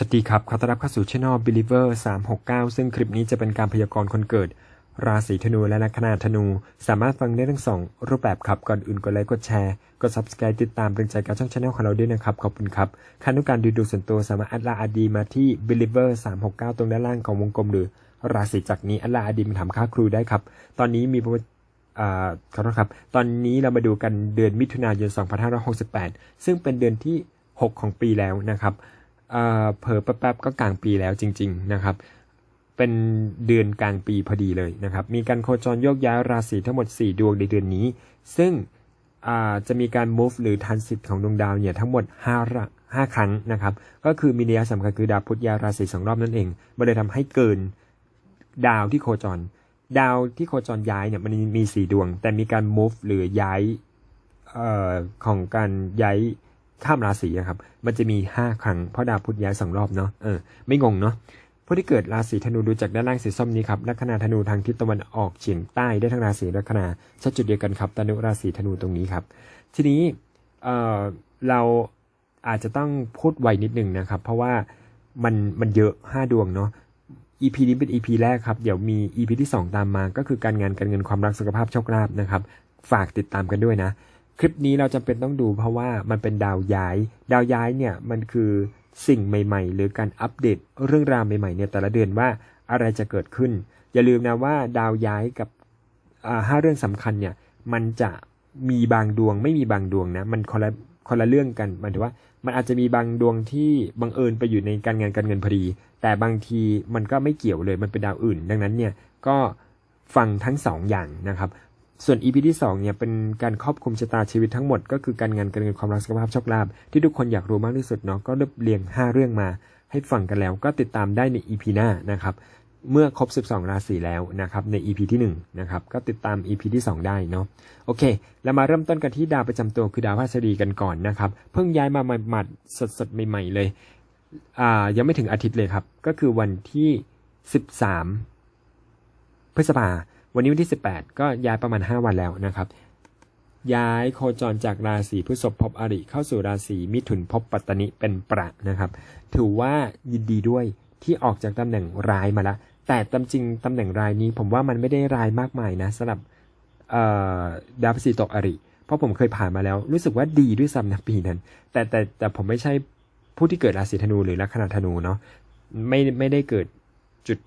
สวัสดีครับ ขอต้อนรับเข้าสู่ช่อง Believer 369 ซึ่งคลิปนี้จะเป็นการพยากรณ์คนเกิด ราศีธนูและลัคนาธนู สามารถฟังได้ทั้งสองรูปแบบครับ ก่อนอื่นกดไลค์ กดแชร์ กด subscribe ติดตามเป็นใจกับช่องช anel ของเราด้วยนะครับ ขอบคุณครับใครต้องการดูดูส่วนตัวสามารถแอดลน์อดีมาที่ Believer 369 ตรงด้านล่างของวงกลมหรือ ราศีจักนี้อดไลน์อดีมาถามค่าครูได้ครับ ตอนนี้มีประวัติอ่าขอโทษครับ ตอนนี้เรามาดูกันเดือนมิถุนายน 2568 ซึ่งเป็นเดือนที่ 6 ของปีแล้วนะครับ เผลอแป๊บๆก็กลางปีแล้วจริง ๆ นะครับ เป็นเดือนกลางปีพอดีเลยนะครับ มีการโคจรโยกย้ายราศีทั้งหมด 4 ดวงในเดือนนี้ ซึ่งจะมีการ move หรือ transit ของดวงดาวเนี่ยทั้งหมด5ระ5ครั้งนะครับ ก็คือมีนัยสำคัญคือดาวพุธยาราศีสองรอบนั่นเอง มันเลยทำให้เกินดาวที่โคจร ดาวที่โคจรย้ายเนี่ยมันมีสี่ดวง แต่มีการ move หรือย้ายออของการย้าย ข้ามราศีอะครับ มันจะมี 5 ครั้ง เพราะดาวพุธย้ายสองรอบเนาะ เออ ไม่งงเนาะ ผู้ที่เกิดราศีธนูดูจากด้านล่างสีส้มนี้ครับลัคนาธนูทางทิศตะวันออกเฉียงใต้ได้ทั้งราศีลัคนาชัดจุดเดียวกันครับตนุราศีธนูตรงนี้ครับ ทีนี้ เออเราอาจจะต้องพูดไวนิดนึงนะครับ เพราะว่ามันมันเยอะ 5 ดวงเนาะ EP นี้เป็น EP แรกครับ เดี๋ยวมี EP ที่ 2 ตามมา ก็คือการงานการเงินความรักสุขภาพโชคลาภนะครับ ฝากติดตามกันด้วยนะ คลิปนี้เราจำเป็นต้องดูเพราะว่ามันเป็นดาวย้าย ดาวย้ายเนี่ยมันคือสิ่งใหม่ ๆ หรือการอัปเดตเรื่องราวใหม่ๆเนี่ยแต่ละเดือนว่าอะไรจะเกิดขึ้น อย่าลืมนะว่าดาวย้ายกับห้าเรื่องสำคัญเนี่ยมันจะมีบางดวงไม่มีบางดวงนะมันคนละคนละเรื่องกันหมายถึงว่ามันอาจจะมีบางดวงที่บังเอิญไปอยู่ในการงานการเงินพอดี แต่บางทีมันก็ไม่เกี่ยวเลยมันเป็นดาวอื่น ดังนั้นเนี่ยก็ฟังทั้งสองอย่างนะครับ ส่วน EP ที่2เนี่ยเป็นการครอบคลุมชะตาชีวิตทั้งหมดก็คือการงานการเงินความรักสุขภาพโชคลาภที่ทุกคนอยากรู้มากที่สุดเนาะก็เรียบเรียง 5 เรื่องมา ให้ฟังกันแล้วก็ติดตามได้ใน EP หน้านะครับเมื่อครบ 12 ราศีแล้วนะครับใน EP ที่1นะครับก็ติดตาม EP ที่ 2 ได้เนาะโอเค แล้วมาเริ่มต้นกันที่ดาวประจำตัวคือดาวพฤหัสบดีกันก่อนนะครับเพิ่งย้ายมาหมาดสดๆใหม่ ๆ เลยอ่ายังไม่ถึงอาทิตย์เลยครับ ก็คือวันที่ 13 พฤษภา วันนี้วันที่ 18 ก็ย้ายประมาณ 5 วันแล้วนะครับ ย้ายโคจรจากราศีพฤษภพบอริเข้าสู่ราศีมิถุนภพปัตตนิเป็นประนะครับ ถือว่ายินดีด้วยที่ออกจากตำแหน่งร้ายมาแล้วแต่ตามจริงตำแหน่งร้ายนี้ผมว่ามันไม่ได้ร้ายมากมายนะสำหรับดาวพฤษภตกอริ เพราะผมเคยผ่านมาแล้ว รู้สึกว่าดีด้วยซ้ำนะปีนั้น แต่แต่แต่ผมไม่ใช่ผู้ที่เกิดราศีธนูหรือลัคนาธนูเนาะไม่ไม่ได้เกิด จุด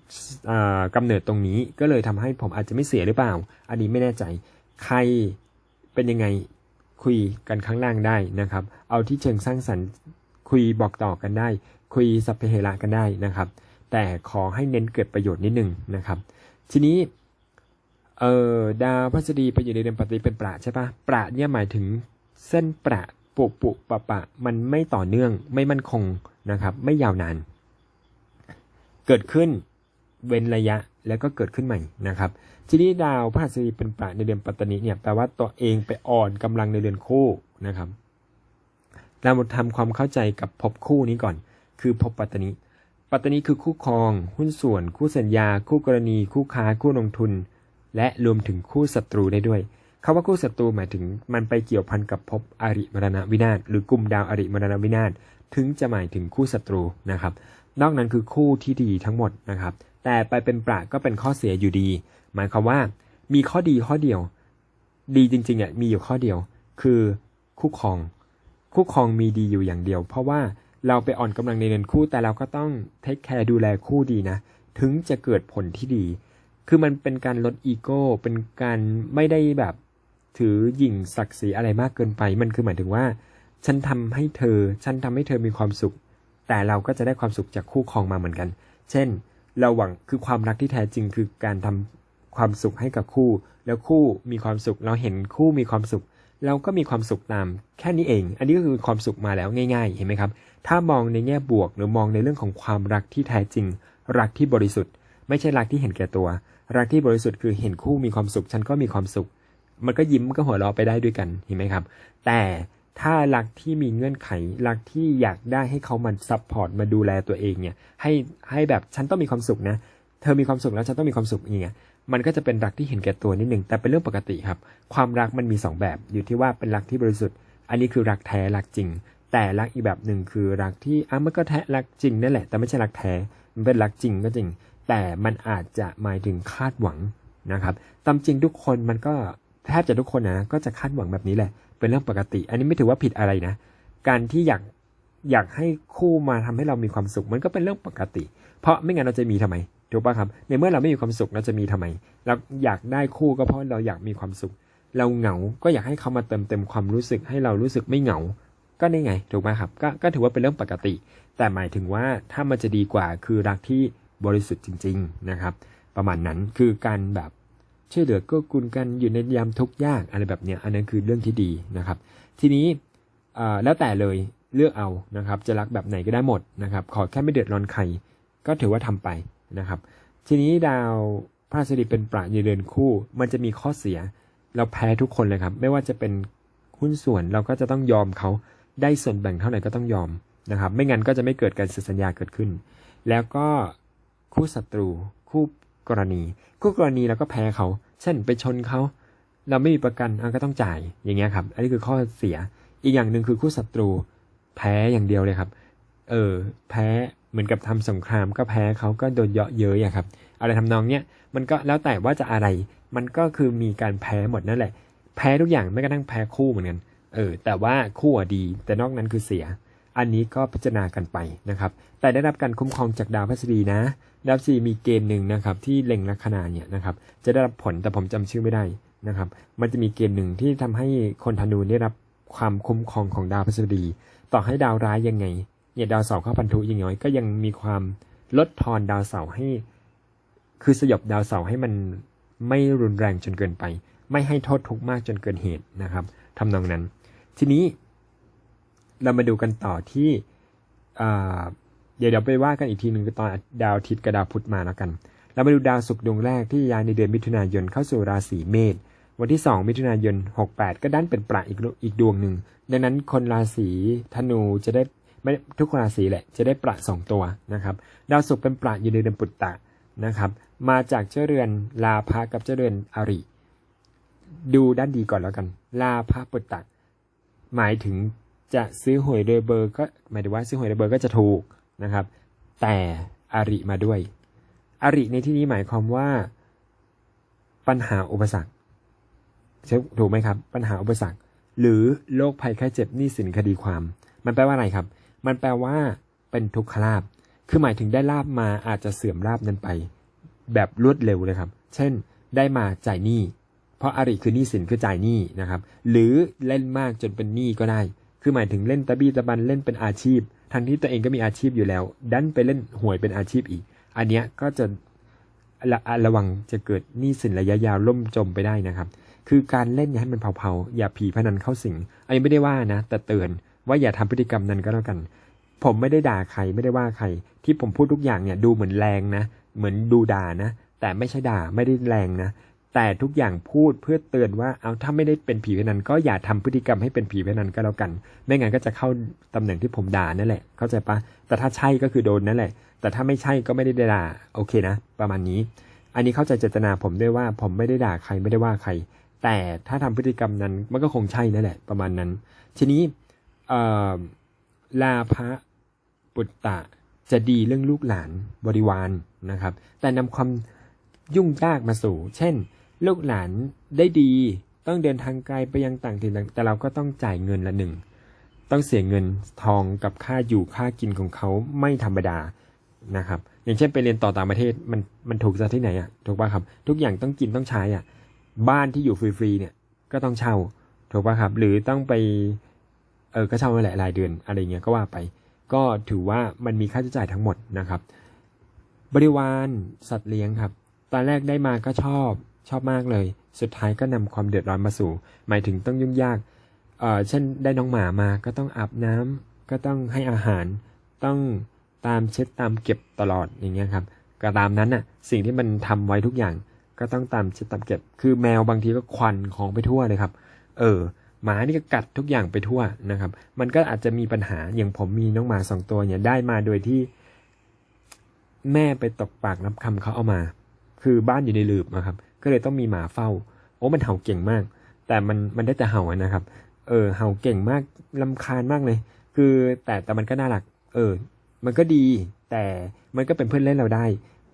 อ่ากำเนิดตรงนี้ ก็เลยทำให้ผมอาจจะไม่เสียหรือเปล่า อันนี้ไม่แน่ใจ ใครเป็นยังไงคุยกันข้างล่างได้นะครับ เอาที่เชิงสร้างสรรค์คุยบอกต่อกันได้ คุยสัพเพเหระกันได้นะครับ แต่ขอให้เน้นเกิดประโยชน์นิดนึงนะครับ ทีนี้เออดาวพฤษฎีไปอยู่ในเดือนปฏิเป็นประใช่ปะประเนี่ยหมายถึงเส้นประปุปุปะปะ มันไม่ต่อเนื่องไม่มั่นคงนะครับ ไม่ยาวนาน เกิดขึ้นเว้นระยะแล้วก็เกิดขึ้นใหม่นะครับ ทีนี้ดาวพฤหัสบดีเป็นประในเดือนปัตตานิเนี่ยแปลว่าตัวเองไปอ่อนกำลังในเดือนคู่นะครับ เรามาทำความเข้าใจกับภพคู่นี้ก่อน คือภพปัตตานิปัตตานิคือคู่ครอง หุ้นส่วน คู่สัญญา คู่กรณี คู่ค้า คู่ลงทุน และรวมถึงคู่ศัตรูได้ด้วยคาว่าคู่ศัตรูหมายถึงมันไปเกี่ยวพันกับภพอริมรณวินาศหรือกลุ่มดาวอริมรณวินาศถึงจะหมายถึงคู่ศัตรูนะครับ นอกนั้นคือคู่ที่ดีทั้งหมดนะครับ แต่ไปเป็นประก็เป็นข้อเสียอยู่ดี หมายความว่ามีข้อดีข้อเดียว ดีจริงๆอะมีอยู่ข้อเดียว คือคู่ครอง คู่ครองมีดีอยู่อย่างเดียว เพราะว่าเราไปอ่อนกำลังในเดือนคู่แต่เราก็ต้องเทคแคร์ดูแลคู่ดีนะ ถึงจะเกิดผลที่ดี คือมันเป็นการลดอีโก้ เป็นการไม่ได้แบบถือหยิ่งศักดิ์ศรีอะไรมากเกินไป มันคือหมายถึงว่า ฉันทำให้เธอ ฉันทำให้เธอมีความสุข แต่เราก็จะได้ความสุขจากคู่ครองมาเหมือนกัน เช่น เราหวังคือความรักที่แท้จริงคือการทำความสุขให้กับคู่ แล้วคู่มีความสุข เราเห็นคู่มีความสุข เราก็มีความสุขตามแค่นี้เอง อันนี้ก็คือความสุขมาแล้วง่าย ๆ เห็นไหมครับ ถ้ามองในแง่บวกหรือมองในเรื่องของความรักที่แท้จริง รักที่บริสุทธิ์ ไม่ใช่รักที่เห็นแก่ตัว รักที่บริสุทธิ์คือเห็นคู่มีความสุข ฉันก็มีความสุข มันก็ยิ้มก็หัวเราะไปได้ด้วยกัน เห็นไหมครับ แต่ ถ้ารักที่มีเงื่อนไขรักที่อยากได้ให้เขามันซัพพอร์ตมาดูแลตัวเองเนี่ย ให้ให้แบบฉันต้องมีความสุขนะ เธอมีความสุขแล้วฉันต้องมีความสุขอย่างเงี้ยมันก็จะเป็นรักที่เห็นแก่ตัวนิดนึงแต่เป็นเรื่องปกติครับ ความรักมันมีสองแบบอยู่ที่ว่าเป็นรักที่บริสุทธิ์ อันนี้คือรักแท้รักจริง แต่รักอีกแบบหนึ่งคือรักที่อะมันก็แท้รักจริงนั่นแหละ แต่ไม่ใช่รักแท้มันเป็นรักจริงก็จริง แต่มันอาจจะหมายถึงคาดหวังนะครับตามจริงทุกคนมันก็ แทบจะทุกคนนะก็จะคาดหวังแบบนี้แหละ เป็นเรื่องปกติ อันนี้ไม่ถือว่าผิดอะไรนะ การที่อยากอยากให้คู่มาทำให้เรามีความสุข มันก็เป็นเรื่องปกติ เพราะไม่งั้นเราจะมีทำไมถูกปะครับในเมื่อเราไม่มีความสุขเราจะมีทำไม เราอยากได้คู่ก็เพราะเราอยากมีความสุข เราเหงา ก็อยากให้เขามาเติมเต็มความรู้สึกให้เรารู้สึกไม่เหงา ก็นี่ไงถูกไหมครับก็ก็ถือว่าเป็นเรื่องปกติ แต่หมายถึงว่าถ้ามันจะดีกว่าคือรักที่บริสุทธิ์จริง ๆนะครับ ประมาณนั้นคือการแบบ ช่วยเหลือก็กูลกันอยู่ในยามทุกข์ยากอะไรแบบเนี้ยอันนั้นคือเรื่องที่ดีนะครับ ทีนี้แล้วแต่เลยเลือกเอานะครับ จะรักแบบไหนก็ได้หมดนะครับ ขอแค่ไม่เดือดร้อนใครก็ถือว่าทำไปนะครับ ทีนี้ดาวพระราชดีเป็นประอยู่เรือนคู่ มันจะมีข้อเสีย เราแพ้ทุกคนเลยครับ ไม่ว่าจะเป็นหุ้นส่วนเราก็จะต้องยอมเขาได้ส่วนแบ่งเท่าไหร่ก็ต้องยอมนะครับ ไม่งั้นก็จะไม่เกิดการเซ็นสัญญาเกิดขึ้น แล้วก็คู่ศัตรู คู่ กรณี คู่กรณีเราก็แพ้เขาเช่นไปชนเขาเราไม่มีประกันอะก็ต้องจ่ายอย่างเงี้ยครับ อันนี้คือข้อเสียอีกอย่างหนึ่งคือคู่ศัตรู แพ้อย่างเดียวเลยครับ เออ แพ้เหมือนกับทำสงครามก็แพ้เขาก็โดนเยาะเย้ยอะครับ อะไรทำนองเนี้ยมันก็แล้วแต่ว่าจะอะไร มันก็คือมีการแพ้หมดนั่นแหละ แพ้ทุกอย่างไม่กระทั่งแพ้คู่เหมือนกัน เออ แต่ว่าคู่อะดี แต่นอกนั้นคือเสีย อันนี้ก็พิจารณากันไปนะครับ แต่ได้รับการคุ้มครองจากดาวพฤหัสบดีนะ ดาวพฤหัสบดีมีเกณฑ์หนึ่งนะครับที่เล็งลัคนาเนี่ยนะครับจะได้รับผลแต่ผมจำชื่อไม่ได้นะครับ มันจะมีเกณฑ์หนึ่งที่ทำให้คนธนูได้รับความคุ้มครองของดาวพฤหัสบดี ต่อให้ดาวร้ายยังไงเนี่ยดาวเสาร์เข้าพันธุย่งน้อยก็ยังมีความลดทอนดาวเสาร์ให้ คือสยบดาวเสาร์ให้มันไม่รุนแรงจนเกินไป ไม่ให้โทษทุกข์มากจนเกินเหตุนะครับทำนองนั้น ทีนี้ เรามาดูกันต่อที่เดี๋ยวเดี๋ยวไปว่ากันอีกทีหนึ่งตอนดาวอาทิตย์กับดาวพุธมาแล้วกัน เรามาดูดาวศุกร์ดวงแรกที่ย้ายในเดือนมิถุนายนเข้าสู่ราศีเมษวันที่ 2 มิถุนายน 68 ก็ดันเป็นประอีกอีกดวงหนึ่งดังนั้นคนราศีธนูจะได้ไม่ทุกราศีแหละจะได้ประสองตัวนะครับดาวศุกร์เป็นประอยู่ในเดือนปุตตะนะครับ มาจากเจ้าเรือนลาภะกับเจ้าเรือนอริ ดูด้านดีก่อนแล้วกัน ลาภะปุตตะ หมายถึง จะซื้อหวยโดยเบอร์ก็หมายถึงว่าซื้อหวยโดยเบอร์ก็จะถูกนะครับ แต่อริมาด้วย อริในที่นี้หมายความว่า ปัญหาอุปสรรคใช่ถูกไหมครับ ปัญหาอุปสรรค หรือโรคภัยไข้เจ็บหนี้สินคดีความ มันแปลว่าอะไรครับ มันแปลว่าเป็นทุกขลาบคือหมายถึงได้ลาบมาอาจจะเสื่อมลาบนั้นไป แบบรวดเร็วเลยครับ เช่น ได้มาจ่ายหนี้ เพราะอาริคือหนี้สินคือจ่ายหนี้นะครับ หรือเล่นมากจนเป็นหนี้ก็ได้ คือหมายถึงเล่นตะบี้ตะบันเล่นเป็นอาชีพ ทั้งที่ตัวเองก็มีอาชีพอยู่แล้ว ดันไปเล่นหวยเป็นอาชีพอีก อันเนี้ยก็จะระระวังจะเกิดหนี้สินระยะยาวล่มจมไปได้นะครับ คือการเล่นอย่าให้มันเผาๆ อย่าผีพนันเข้าสิง อันนี้ไม่ได้ว่านะ แต่เตือนว่าอย่าทำพฤติกรรมนั้นก็แล้วกัน ผมไม่ได้ด่าใครไม่ได้ว่าใคร ที่ผมพูดทุกอย่างเนี่ยดูเหมือนแรงนะ เหมือนดูด่านะ แต่ไม่ใช่ด่าไม่ได้แรงนะ แต่ทุกอย่างพูดเพื่อเตือนว่าเอาถ้าไม่ได้เป็นผีพนันก็อย่าทำพฤติกรรมให้เป็นผีพนันก็แล้วกัน ไม่งั้นก็จะเข้าตำแหน่งที่ผมด่านั่นแหละ เข้าใจปะแต่ถ้าใช่ก็คือโดนนั่นแหละ แต่ถ้าไม่ใช่ก็ไม่ได้ด่าโอเคนะ ประมาณนี้ อันนี้เข้าใจเจตนาผมด้วยว่าผมไม่ได้ด่าใครไม่ได้ว่าใคร แต่ถ้าทำพฤติกรรมนั้นมันก็คงใช่นั่นแหละ ประมาณนั้น ทีนี้เอ่อลาภะปุตตะจะดีเรื่องลูกหลานบริวารนะครับ แต่นำความยุ่งยากมาสู่ เช่น ลูกหลานได้ดีต้องเดินทางไกลไปยังต่างถิ่นแต่เราก็ต้องจ่ายเงินละหนึ่ง ต้องเสียเงินทองกับค่าอยู่ค่ากินของเขาไม่ธรรมดานะครับ อย่างเช่นไปเรียนต่อต่างประเทศมันมันถูกซะที่ไหนอะถูกป่ะครับ ทุกอย่างต้องกินต้องใช้อะ บ้านที่อยู่ฟรีๆเนี่ยก็ต้องเช่าถูกป่ะครับ หรือต้องไปเออก็เช่ามาหละรายเดือนอะไรเงี้ยก็ว่าไป ก็ถือว่ามันมีค่าใช้จ่ายทั้งหมดนะครับ บริวารสัตว์เลี้ยงครับ ตอนแรกได้มาก็ชอบ ชอบมากเลย สุดท้ายก็นำความเดือดร้อนมาสู่ หมายถึงต้องยุ่งยาก เอ่อ เช่น ได้น้องหมามา ก็ต้องอาบน้ำก็ต้องให้อาหาร ต้องตามเช็ดตามเก็บตลอดอย่างเงี้ยครับ ก็ตามนั้นน่ะ สิ่งที่มันทำไว้ทุกอย่าง ก็ต้องตามเช็ดตามเก็บ คือแมวบางทีก็ควันของไปทั่วเลยครับ เออ หมานี่ก็กัดทุกอย่างไปทั่วนะครับ มันก็อาจจะมีปัญหา อย่างผมมีน้องหมาสองตัวเนี่ย ได้มาโดยที่ แม่ไปตกปากน้ำคำเขาเอามา คือบ้านอยู่ในหลืบนะครับ ก็เลยต้องมีหมาเฝ้า โอ้มันเห่าเก่งมาก แต่มันมันได้แต่เห่านะครับ เออเห่าเก่งมากลำคาญมากเลย คือแต่แต่มันก็น่ารัก เออ มันก็ดี แต่มันก็เป็นเพื่อนเล่นเราได้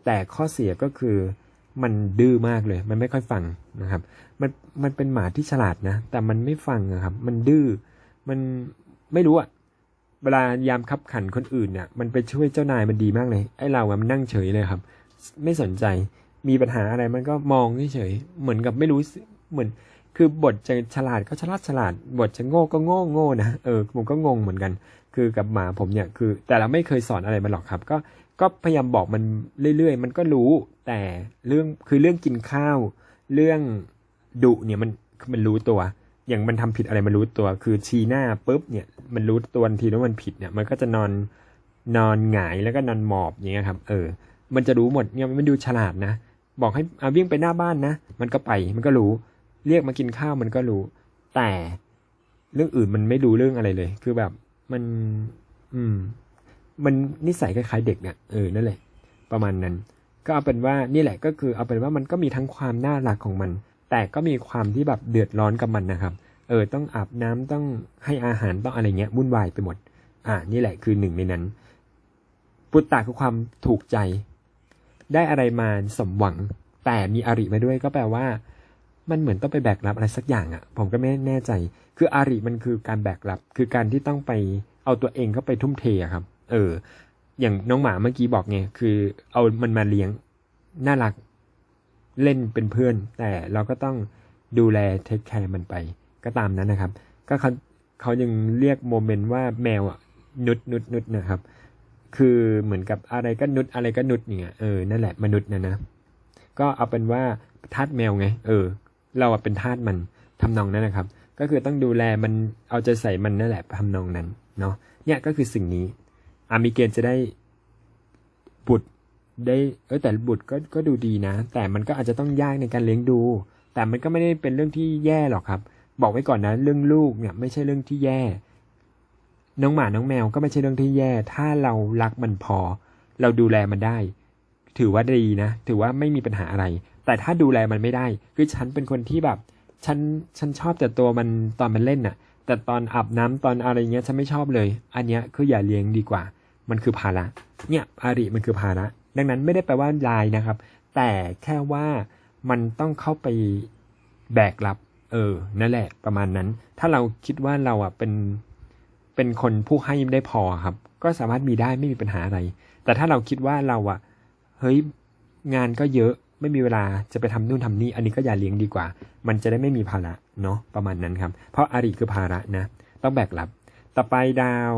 แต่ข้อเสียก็คือมันดื้อมากเลย มันไม่ค่อยฟังนะครับ มันมันเป็นหมาที่ฉลาดนะ แต่มันไม่ฟังอะครับ มันดื้อ มันไม่รู้อะเวลายามคับขันคนอื่นเนี่ย มันไปช่วยเจ้านายมันดีมากเลย ไอ้เราอะมันนั่งเฉยเลยครับ ไม่สนใจ มีปัญหาอะไรมันก็มองเฉยๆเหมือนกับไม่รู้เหมือนคือบทจะฉลาดก็ฉลาดฉลาด บทจะโง่ก็โง่โง่นะเออผมก็งงเหมือนกัน คือกับหมาผมเนี่ยคือ แต่เราไม่เคยสอนอะไรมันหรอกครับ ก็ก็พยายามบอกมันเรื่อยๆ มันก็รู้แต่เรื่องคือเรื่องกินข้าว เรื่องดุเนี่ยมันมันรู้ตัว อย่างมันทำผิดอะไรมันรู้ตัว คือชี้หน้าปุ๊บเนี่ยมันรู้ตัวทันทีว่ามันผิดเนี่ย มันก็จะนอนนอนหงายแล้วก็นอนหมอบอย่างเงี้ยครับ เออ มันจะรู้หมดเนี่ยมันดูฉลาดนะ บอกให้อาวิ่งไปหน้าบ้านนะ มันก็ไป มันก็รู้ เรียกมากินข้าวมันก็รู้ แต่เรื่องอื่นมันไม่รู้เรื่องอะไรเลย คือแบบมัน อืม มันนิสัยคล้ายๆเด็กเนี่ยเออนั่นแหละประมาณนั้น ก็เอาเป็นว่านี่แหละก็คือเอาเป็นว่ามันก็มีทั้งความน่ารักของมัน แต่ก็มีความที่แบบเดือดร้อนกับมันนะครับ เออ ต้องอาบน้ำต้องให้อาหารต้องอะไรเงี้ยวุ่นวายไปหมด อ่า นี่แหละคือหนึ่งในนั้นปุตตะคือความถูกใจ ได้อะไรมาสมหวัง แต่มีอาริมาด้วยก็แปลว่า มันเหมือนต้องไปแบกรับอะไรสักอย่างอะ่ะ ผมก็ไม่แน่ใจ คืออาริมันคือการแบกรับ คือการที่ต้องไปเอาตัวเองเข้าไปทุ่มเทครับ เออ อย่างน้องหมาเมื่อกี้บอกไงคือ เอามันมาเลี้ยงน่ารักเล่นเป็นเพื่อน แต่เราก็ต้องดูแลเทคแคร์มันไป ก็ตามนั้นนะครับ ก็เขาเขายังเรียกโมเมนต์ว่าแมวอะนุดนุดนุดนะครับ คือเหมือนกับอะไรก็นุดอะไรก็นุดเนี่ยเออนั่นแหละมนุษย์นะนะก็เอาเป็นว่าทาสแมวไง เออ เราเป็นทาสมันทำนองนั้นนะครับ ก็คือต้องดูแลมันเอาใจใส่มันนั่นแหละทำนองนั้นเนาะเนี่ยก็คือสิ่งนี้อามีเกณฑ์จะได้บุตรได้เออแต่บุตรก็ก็ดูดีนะ แต่มันก็อาจจะต้องยากในการเลี้ยงดู แต่มันก็ไม่ได้เป็นเรื่องที่แย่หรอกครับ บอกไว้ก่อนนะ เรื่องลูกเนี่ยไม่ใช่เรื่องที่แย่ น้องหมาน้องแมวก็ไม่ใช่เรื่องที่แย่ ถ้าเรารักมันพอ เราดูแลมันได้ ถือว่าดีนะ ถือว่าไม่มีปัญหาอะไร แต่ถ้าดูแลมันไม่ได้ คือฉันเป็นคนที่แบบ ฉัน ฉันชอบแต่ตัวมันตอนมันเล่นน่ะ แต่ตอนอาบน้ำตอนอะไรเงี้ยฉันไม่ชอบเลย อันเนี้ยคืออย่าเลี้ยงดีกว่า มันคือภาระ เนี่ยอาริมันคือภาระ ดังนั้นไม่ได้แปลว่าลายนะครับ แต่แค่ว่ามันต้องเข้าไปแบกรับ เออ นั่นแหละ ประมาณนั้น ถ้าเราคิดว่าเราอะเป็น เป็นคนผู้ให้ได้พอครับ ก็สามารถมีได้ไม่มีปัญหาอะไร แต่ถ้าเราคิดว่าเราอะเฮ้ยงานก็เยอะไม่มีเวลาจะไปทำนู่นทำนี่อันนี้ก็อย่าเลี้ยงดีกว่า มันจะได้ไม่มีภาระเนาะประมาณนั้นครับ เพราะอาริคือภาระนะ ต้องแบกรับ ต่อไปดาว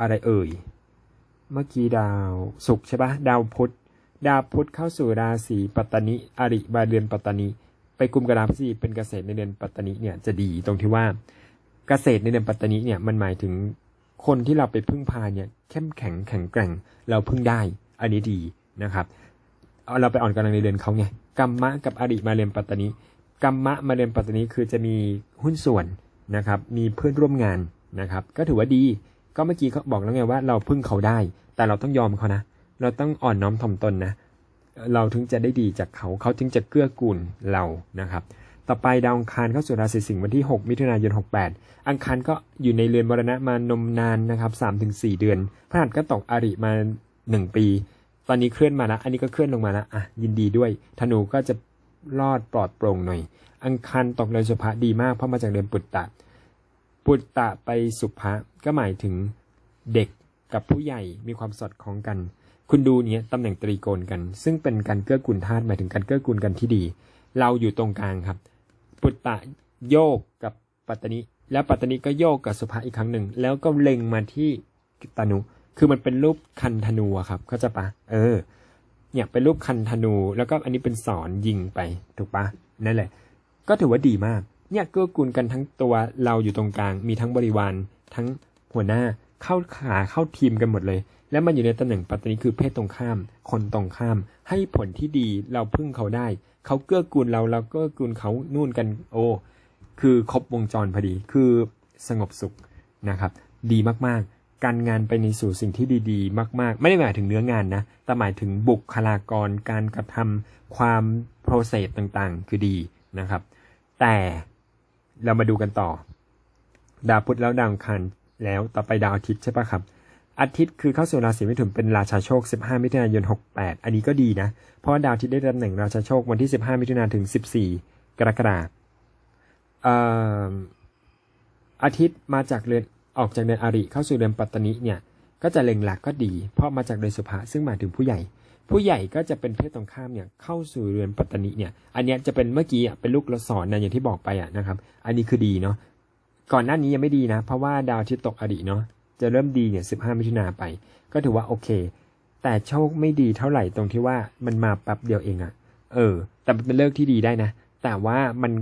อะไรเอ่ย เมื่อกี้ดาวศุกร์ใช่ปะดาวพุธดาวพุธเข้าสู่ราศีปัตตนิอริบาเดือนปัตตนิไปกลุ่มกับดาวพฤหัสเป็นเกษตรในเดือนปัตตนิเนี่ยจะดีตรงที่ว่า เกษตรในเดือนปัตตานิเนี่ยมันหมายถึงคนที่เราไปพึ่งพาเนี่ยเข้มแข็งแข็งแกร่งเราพึ่งได้อันนี้ดีนะครับเราไปอ่อนกำลังในเดือนเขาไงกัมมะกับอริมาเรียนปัตตานิกัมมะมาเรียนปัตตานิคือจะมีหุ้นส่วนนะครับ มีเพื่อนร่วมงานนะครับ ก็ถือว่าดีก็เมื่อกี้เขาบอกแล้วไงว่าเราพึ่งเขาได้ แต่เราต้องยอมเขานะ เราต้องอ่อนน้อมถ่อมตนนะ เราถึงจะได้ดีจากเขาเขาถึงจะเกื้อกูลเรานะครับ ต่อไปดาวอังคารเข้าสู่ราศีสิงห์วันที่ 6 มิถุนายน 68 อังคารก็อยู่ในเรือนมรณะมานมนานนะครับ3-4 เดือน พระหัสก็ตกอริมา 1 ปี ตอนนี้เคลื่อนมาแล้วอันนี้ก็เคลื่อนลงมาแล้วอะยินดีด้วย ธนูก็จะรอดปลอดโปร่งหน่อย อังคารตกเรือนสุภะดีมากเพราะมาจากเรือนปุตตะ ปุตตะไปสุภะก็หมายถึงเด็กกับผู้ใหญ่มีความสอดคล้องกัน คุณดูเนี่ยตำแหน่งตรีโกณกัน ซึ่งเป็นการเกื้อกูลธาตุหมายถึงการเกื้อกูลกันที่ดี เราอยู่ตรงกลางครับ ปุตตะโยกกับปัตตนิแล้วปัตตนิก็โยกกับสุภะอีกครั้งหนึ่ง แล้วก็เล็งมาที่ตานุ คือมันเป็นรูปคันธนูอะครับ เข้าใจปะเออ เนี่ยเป็นรูปคันธนู แล้วก็อันนี้เป็นสอนยิงไป ถูกปะนั่นแหละ ก็ถือว่าดีมาก เนี่ยเกื้อกูลกันทั้งตัวเราอยู่ตรงกลาง มีทั้งบริวาร ทั้งหัวหน้า เข้าขาเข้าทีมกันหมดเลย แล้วมันอยู่ในตำแหน่งปัตตนิคือเพศตรงข้าม คนตรงข้าม ให้ผลที่ดีเราพึ่งเขาได้ เขาเกื้อกูลเราเราก็เกื้อกูลเขานู่นกันโอ้ คือครบวงจรพอดี คือสงบสุขนะครับ ดีมากๆ การงานไปในสู่สิ่งที่ดีๆ มาก ๆ ไม่ได้หมายถึงเนื้องานนะ แต่หมายถึงบุคลากรการกระทำความโปรเซสต่างๆ คือดีนะครับ แต่เรามาดูกันต่อ ดาวพุธแล้วดาวอังคารแล้วต่อไปดาวอาทิตย์ใช่ปะครับ อาทิตย์คือเข้าสู่ราศีมิถุนเป็นราชาโชค 15 มิถุนายน 68 อันนี้ก็ดีนะ เพราะว่าดาวอาทิตย์ได้ตำแหน่งราชาโชควันที่ 15 มิถุนายนถึง 14 กรกฎาคมอาทิตย์มาจากเรือนออกจากเดือนอริเข้าสู่เดือนปัตตนิเนี่ยก็จะเล็งหลักก็ดี เพราะมาจากเดือนสุภะซึ่งหมายถึงผู้ใหญ่ ผู้ใหญ่ก็จะเป็นเพศตรงข้ามเนี่ยเข้าสู่เรือนปัตตนิเนี่ยอันนี้จะเป็นเมื่อกี้อะเป็นลูกละศรนะอย่างที่บอกไปอะนะครับ อันนี้คือดีเนาะก่อนหน้านี้ยังไม่ดีนะ เพราะว่าดาวอาทิตย์ตกอริเนาะ จะเริ่มดีเนี่ย15 มิถุนาไป ก็ถือว่าโอเค แต่โชคไม่ดีเท่าไหร่ตรงที่ว่ามันมาแป๊บเดียวเองอะเออ แต่เป็นเลิกที่ดีได้นะ แต่ว่ามัน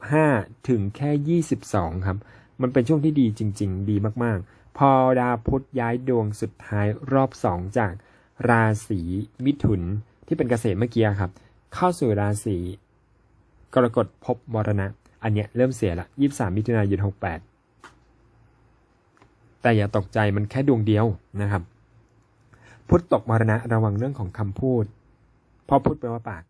15 ถึงแค่ 22 ครับ มันเป็นช่วงที่ดีจริง ๆ ดีมากๆ พอดาวพุธย้ายดวงสุดท้ายรอบ 2 จากราศีมิถุนที่เป็นเกษตรเมื่อกี้ครับ เข้าสู่ราศีกรกฎภพมรณะ อันเนี้ยเริ่มเสียละ 23 มิถุนายน 68 แต่อย่าตกใจมันแค่ดวงเดียวนะครับ พุทธตกมรณะระวังเรื่องของคำพูดเพราะพุทธแปลว่าปาก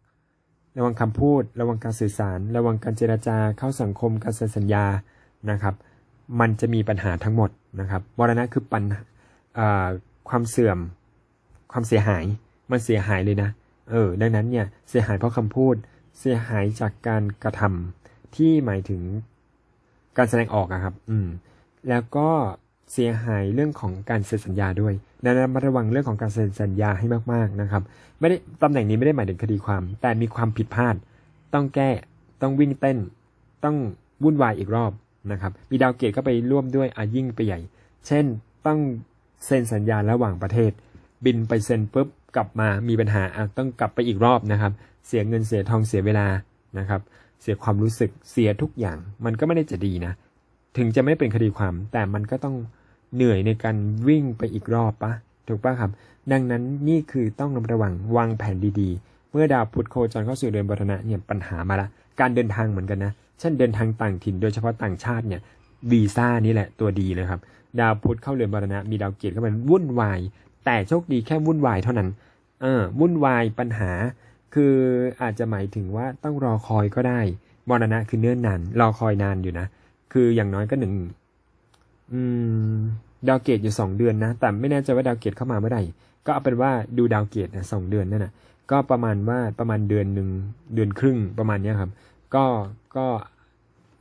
ระวังคำพูด ระวังการสื่อสาร ระวังการเจรจาเข้าสังคมการเซ็นสัญญานะครับ มันจะมีปัญหาทั้งหมดนะครับมรณะคือปัญอ่าความเสื่อม ความเสียหาย มันเสียหายเลยนะ เออ ดังนั้นเนี่ย เสียหายเพราะคำพูด เสียหายจากการกระทำที่หมายถึงการแสดงออกอะครับ อืม แล้วก็ เสียหายเรื่องของการเซ็นสัญญาด้วยดังนั้นมาระวังเรื่องของการเซ็นสัญญาให้มากๆนะครับ ไม่ได้ตำแหน่งนี้ไม่ได้หมายถึงคดีความ แต่มีความผิดพลาด ต้องแก้ ต้องวิ่งเต้น ต้องวุ่นวายอีกรอบนะครับ มีดาวเกตก็ไปร่วมด้วยอายิ่งไปใหญ่ เช่น ต้องเซ็นสัญญาระหว่างประเทศ บินไปเซ็นปุ๊บกลับมามีปัญหาต้องกลับไปอีกรอบนะครับ เสียเงินเสียทองเสียเวลานะครับ เสียความรู้สึกเสียทุกอย่าง มันก็ไม่ได้จะดีนะ ถึงจะไม่เป็นคดีความแต่มันก็ต้อง เหนื่อยในการวิ่งไปอีกรอบปะถูกปะครับ ดังนั้นนี่คือต้องระมัดระวังวางแผนดีๆ เมื่อดาวพุธโคจรเข้าสู่เดือนบรณะเนี่ยปัญหามาละการเดินทางเหมือนกันนะเช่นเดินทางต่างถิ่นโดยเฉพาะต่างชาติเนี่ยวีซ่านี่แหละตัวดีเลยครับ ดาวพุธเข้าเรือนบรณะมีดาวเกตเข้ามาวุ่นวาย แต่โชคดีแค่วุ่นวายเท่านั้นเออวุ่นวายปัญหา คืออาจจะหมายถึงว่าต้องรอคอยก็ได้มรณะคือเนิ่นนานรอคอยนานอยู่นะ คืออย่างน้อยก็หนึ่ง อืม ดาวเกตอยู่สองเดือนนะ แต่ไม่แน่ใจว่าดาวเกตเข้ามาเมื่อไหร่ ก็เอาเป็นว่าดูดาวเกตนะสองเดือนนั่นนะก็ประมาณว่าประมาณเดือนหนึ่งเดือนครึ่งประมาณเนี้ยครับ ก็ก็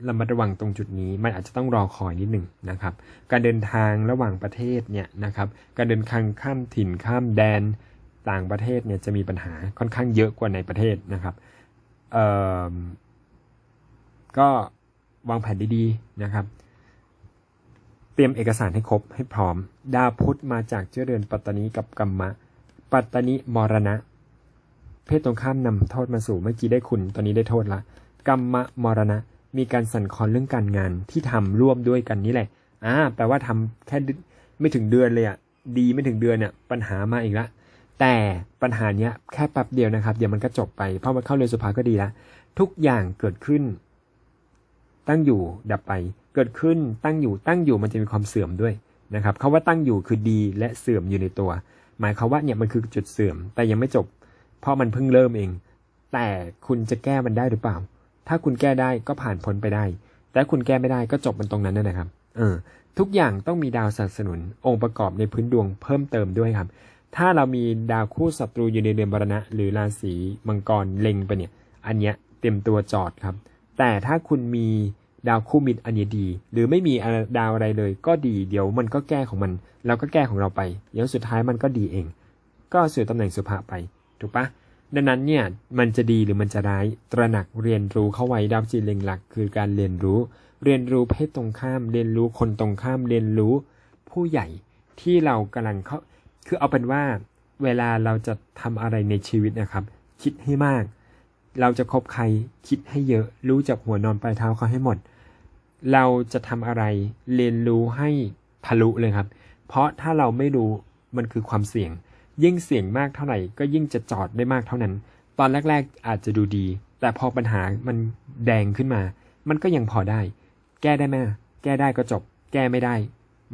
ระมัดระวังตรงจุดนี้มันอาจจะต้องรอคอยนิดหนึ่งนะครับ การเดินทางระหว่างประเทศเนี่ยนะครับการเดินทางข้ามถิ่นข้ามแดนต่างประเทศเนี่ยจะมีปัญหาค่อนข้างเยอะกว่าในประเทศนะครับเอ่อก็วางแผนดีๆนะครับ เตรียมเอกสารให้ครบให้พร้อม ดาวพุธมาจากเจ้าเรือนปัตตานีกับกัมมะ ปัตตานีมรณะ เพศตรงข้ามนำโทษมาสู่เมื่อกี้ได้คุณ ตอนนี้ได้โทษละกัมมะมรณะ มีการสั่นคลอนเรื่องการงานที่ทำร่วมด้วยกันนี่แหละอ่าแปลว่าทำแค่ไม่ถึงเดือนเลยอะ่ะดีไม่ถึงเดือนเนี่ยปัญหามาอีกละแต่ปัญหาเนี้ยแค่แป๊บเดียวนะครับ เดี๋ยวมันก็จบไปเพราะมันเข้าเรือนสุภาก็ดีละทุกอย่างเกิดขึ้น ตั้งอยู่ดับไป เกิดขึ้นตั้งอยู่ตั้งอยู่มันจะมีความเสื่อมด้วยนะครับคาว่าตั้งอยู่คือดีและเสื่อมอยู่ในตัว หมายความว่าเนี่ยมันคือจุดเสื่อม แต่ยังไม่จบ เพราะมันเพิ่งเริ่มเอง แต่คุณจะแก้มันได้หรือเปล่า ถ้าคุณแก้ได้ก็ผ่านพ้นไปได้ แต่คุณแก้ไม่ได้ก็จบมันตรงนั้นนั่นนะครับ เออ ทุกอย่างต้องมีดาวสนับสนุน องค์ประกอบในพื้นดวงเพิ่มเติมด้วยครับ ถ้าเรามีดาวคู่ศัตรูอยู่ในเรือนบรณะ หรือราศีมังกรเล็งไปเนี่ย อันเนี้ยเต็มตัวจอดครับ แต่ถ้าคุณมี ดาวคู่มิตรอันนี้ดี หรือไม่มีดาวอะไรเลยก็ดีเดี๋ยวมันก็แก้ของมัน เราก็แก้ของเราไปเดี๋ยวสุดท้ายมันก็ดีเอง ก็สู่ตำแหน่งสุภาไปถูกปะดังนั้นเนี่ยมันจะดีหรือมันจะร้ายตระหนักเรียนรู้เข้าไว้ดาวจีนเล็งหลัก คือการเรียนรู้ เรียนรู้เพศตรงข้าม เรียนรู้คนตรงข้าม เรียนรู้ ผู้ใหญ่ที่เรากำลังเขาคือเอาเป็นว่าเวลาเราจะทำอะไรในชีวิตนะครับ คิดให้มาก เราจะคบใครคิดให้เยอะรู้จักหัวนอนปลายเท้าเขาให้หมด เราจะทำอะไรเรียนรู้ให้ทะลุเลยครับ เพราะถ้าเราไม่รู้มันคือความเสี่ยง ยิ่งเสี่ยงมากเท่าไหร่ ก็ยิ่งจะจอดได้มากเท่านั้น ตอนแรก ๆ อาจจะดูดี แต่พอปัญหามันแดงขึ้นมา มันก็ยังพอได้ แก้ได้ไหมแก้ได้ก็จบ แก้ไม่ได้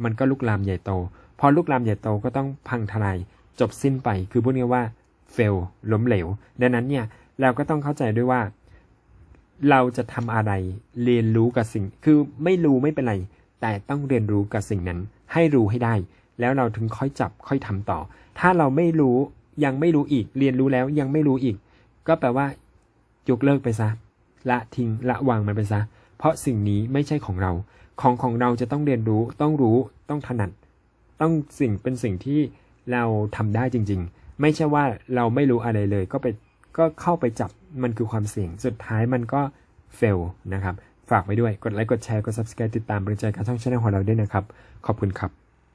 มันก็ลุกลามใหญ่โต พอลุกลามใหญ่โตก็ต้องพังทลาย จบสิ้นไป คือพูดง่ายว่า fail ล้มเหลว ดังนั้นเนี่ยเราก็ต้องเข้าใจด้วยว่า เราจะทำอะไรเรียนรู้กับสิ่ง คือไม่รู้ไม่เป็นไร แต่ต้องเรียนรู้กับสิ่งนั้น ให้รู้ให้ได้ แล้วเราถึงค่อยจับค่อยทำต่อ ถ้าเราไม่รู้ยังไม่รู้อีก เรียนรู้แล้วยังไม่รู้อีก ก็แปลว่ายกเลิกไปซะ ละทิ้งละวางมันไปซะ เพราะสิ่งนี้ไม่ใช่ของเรา ของของเราจะต้องเรียนรู้ต้องรู้ต้องถนัด ต้องสิ่งเป็นสิ่งที่เราทำได้จริง ๆ ไม่ใช่ว่าเราไม่รู้อะไรเลยก็ไป ก็เข้าไปจับมันคือความเสี่ยง สุดท้ายมันก็เฟลนะครับ ฝากไว้ด้วย กดไลค์ กดแชร์ กด subscribe ติดตามบริจาคกับช่องช่องของเราด้วยนะครับ ขอบคุณครับ